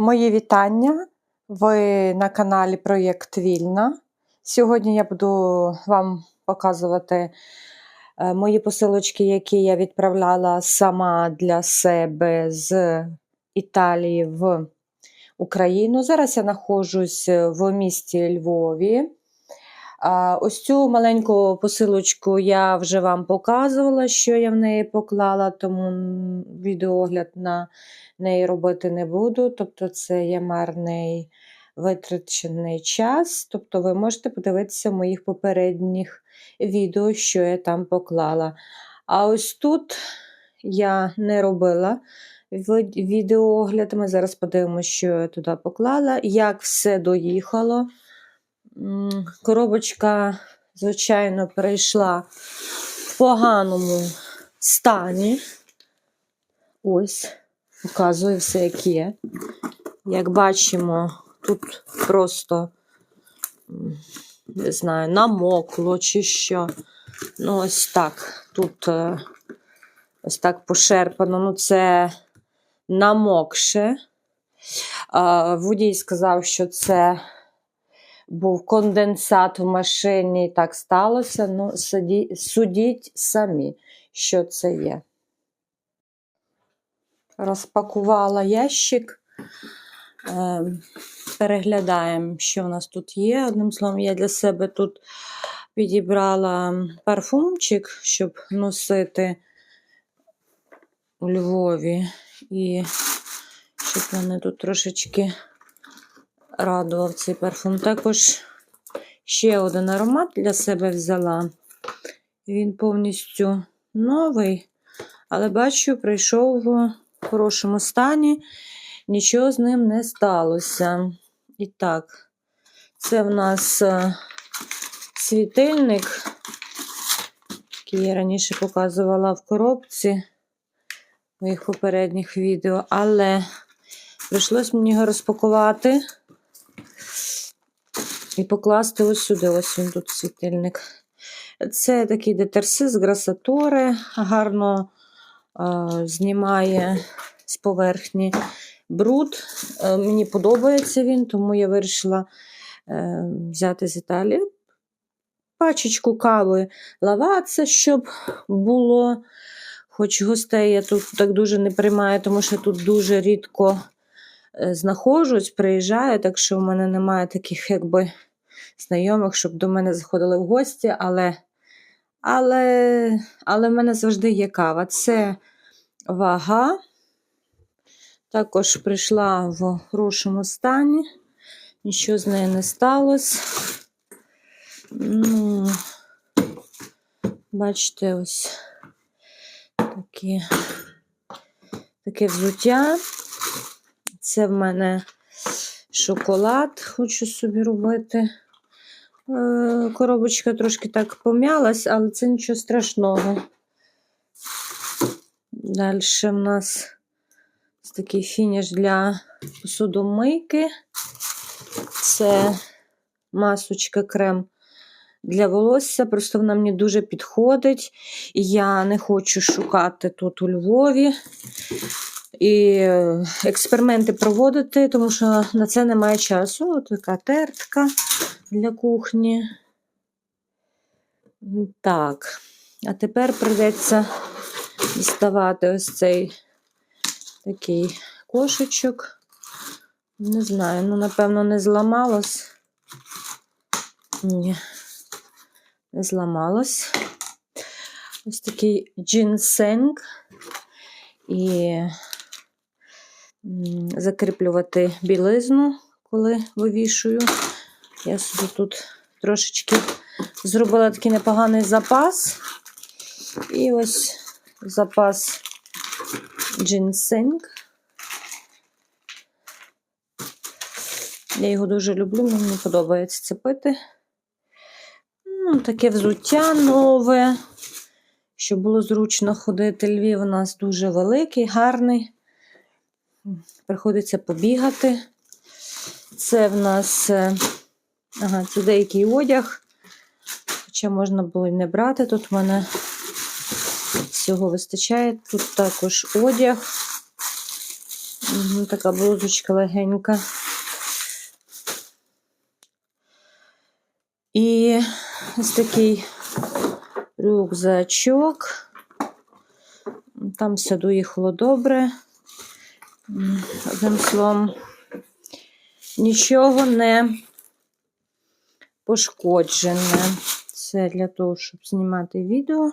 Мої вітання. Ви на каналі Проєкт Вільна. Сьогодні я буду вам показувати е, мої посилочки, які я відправляла сама для себе з Італії в Україну. Зараз я знаходжусь в місті Львові. Ось цю маленьку посилочку я вже вам показувала, що я в неї поклала, тому відеогляд на неї робити не буду. Тобто, це є марний витрачений час. Тобто, ви можете подивитися в моїх попередніх відео, що я там поклала. А ось тут я не робила відеоогляд. Ми зараз подивимося, що я туди поклала, як все доїхало. Коробочка, звичайно, перейшла в поганому стані. Ось, показую все, як є. Як бачимо, тут просто, не знаю, намокло чи що. Ну, ось так. Тут е, ось так пошерпано. Ну, це намокше. А, Водій сказав, що це був конденсат в машині, і так сталося. Ну, суді- судіть самі, що це є. Розпакувала ящик. Е, Переглядаємо, що в нас тут є. Одним словом, я для себе тут підібрала парфумчик, щоб носити у Львові. І щоб мене тут трошечки радував цей парфум. Також ще один аромат для себе взяла. Він повністю новий, але бачу, прийшов в хорошому стані, нічого з ним не сталося. І так, це в нас е, світильник, який я раніше показувала в коробці в моїх попередніх відео, але прийшлось мені його розпакувати і покласти ось сюди. Ось він тут світильник. Це такий детерсис грасатори, гарно е, знімає з поверхні бруд. Е, мені подобається він, тому я вирішила е, взяти з Італії пачечку кави лаватися, щоб було. Хоч гостей я тут так дуже не приймаю, тому що тут дуже рідко знаходжусь, приїжджаю, так що в мене немає таких якби знайомих, щоб до мене заходили в гості, але, але, але в мене завжди є кава. Це вага. Також прийшла в хорошому стані, нічого з нею не сталося. Ну, бачите, ось такі, таке взуття. Це в мене шоколад, хочу собі робити. Е, Коробочка трошки так пом'ялась, але це нічого страшного. Далі в нас такий фініш для посудомийки. Це масочка крем для волосся. Просто вона мені дуже підходить. І я не хочу шукати тут у Львові. І е, експерименти проводити, тому що на це немає часу. От така тертка для кухні. Так, а тепер прийдеться діставати ось цей такий кошечок. Не знаю, ну, напевно, не зламалось. Ні, не зламалось. Ось такий джинсенг. І закріплювати білизну, коли вивішую. Я собі тут трошечки зробила такий непоганий запас. І ось запас джинсинг. Я його дуже люблю, мені подобається це пити. Ну, таке взуття нове, щоб було зручно ходити. Львів у нас дуже великий, гарний. Приходиться побігати. Це в нас е, ага, це деякий одяг. Хоча можна було й не брати. Тут в мене всього вистачає. Тут також одяг. Така блузочка легенька. І ось такий рюкзачок. Там все доїхало добре. Одним словом, нічого не пошкоджене. Це для того, щоб знімати відео.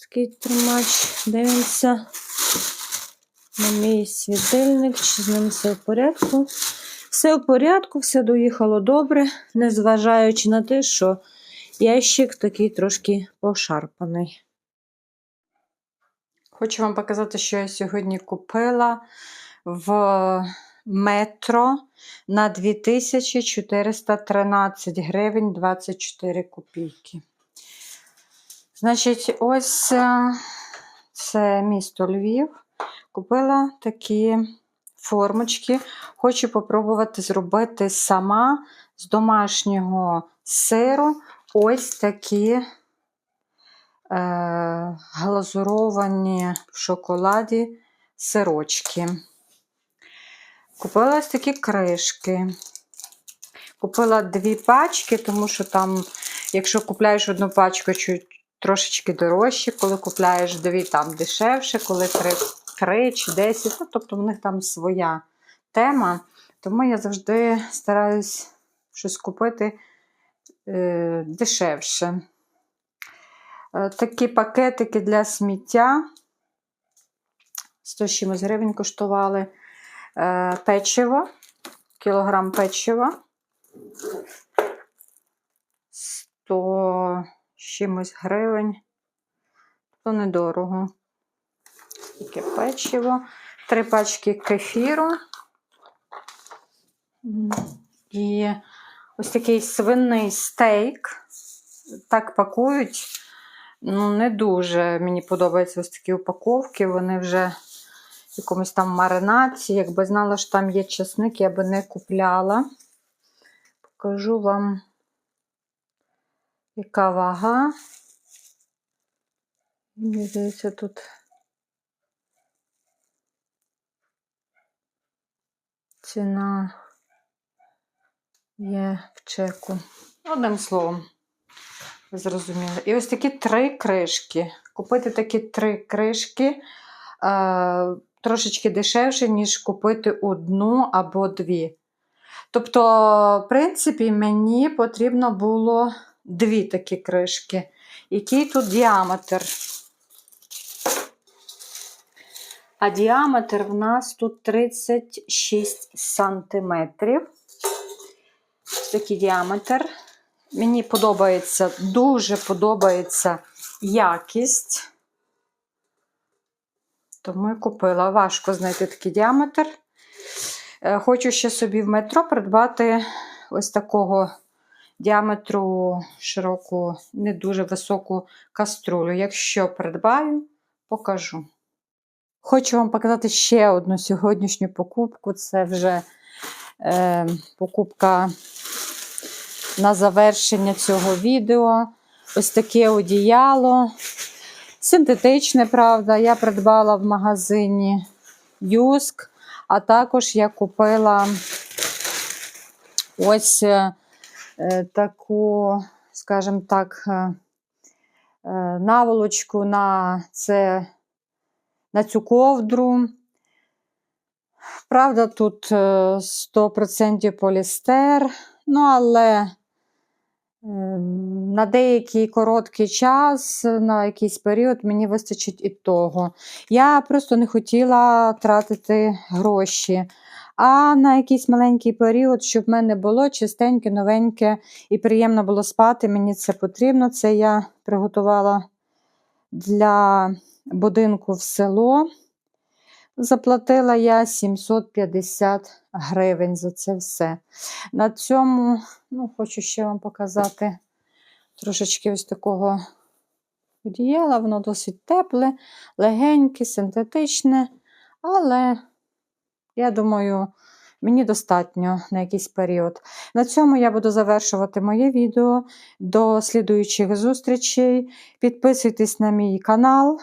Такий тримач. Дивимося на мій світильник, чи з ним все в порядку. Все в порядку, все доїхало добре, незважаючи на те, що ящик такий трошки пошарпаний. Хочу вам показати, що я сьогодні купила в метро на 2413 гривень 24 копійки. Значить, ось е, це місто Львів. Купила такі формочки. Хочу попробувати зробити сама з домашнього сиру ось такі глазуровані в шоколаді сирочки. Купила ось такі кришки. Купила дві пачки, тому що там, якщо купляєш одну пачку, трошечки дорожче, коли купляєш дві, там дешевше, коли три, три чи десять. Ну, тобто в них там своя тема. Тому я завжди стараюсь щось купити е, дешевше. Е, такі пакетики для сміття. 100 чимось гривень коштували е, печиво, кілограм печива. 100 чимось гривень. То недорого. Таке печиво. Три пачки кефіру. І ось такий свиний стейк. Так пакують. Ну, не дуже мені подобаються ось такі упаковки. Вони вже в якомусь там маринаці. Якби знала, що там є чесник, я би не купляла. Покажу вам, яка вага. Мені здається, тут ціна є в чеку. Одним словом, ви зрозуміли. І ось такі три кришки. Купити такі три кришки е, трошечки дешевше, ніж купити одну або дві. Тобто, в принципі, мені потрібно було дві такі кришки. Який тут діаметр? А діаметр в нас тут 36 сантиметрів. Ось такий діаметр. Мені подобається, дуже подобається якість. Тому я купила. Важко знайти такий діаметр. Е, Хочу ще собі в метро придбати ось такого діаметру широку, не дуже високу каструлю. Якщо придбаю, покажу. Хочу вам показати ще одну сьогоднішню покупку. Це вже е, покупка на завершення цього відео. Ось таке одіяло. Синтетичне, правда, я придбала в магазині Юск, а також я купила ось е, е, таку, скажімо так, е, наволочку на, це, на цю ковдру. Правда, тут е, 100% полістер, ну, але На деякий короткий час, на якийсь період мені вистачить і того. Я просто не хотіла тратити гроші. А на якийсь маленький період, щоб в мене було чистеньке, новеньке і приємно було спати, мені це потрібно. Це я приготувала для будинку в село. Заплатила я 750 гривень за це все. На цьому, ну, хочу ще вам показати трошечки ось такого одіяла. Воно досить тепле, легеньке, синтетичне, але, я думаю, мені достатньо на якийсь період. На цьому я буду завершувати моє відео. До слідуючих зустрічей. Підписуйтесь на мій канал,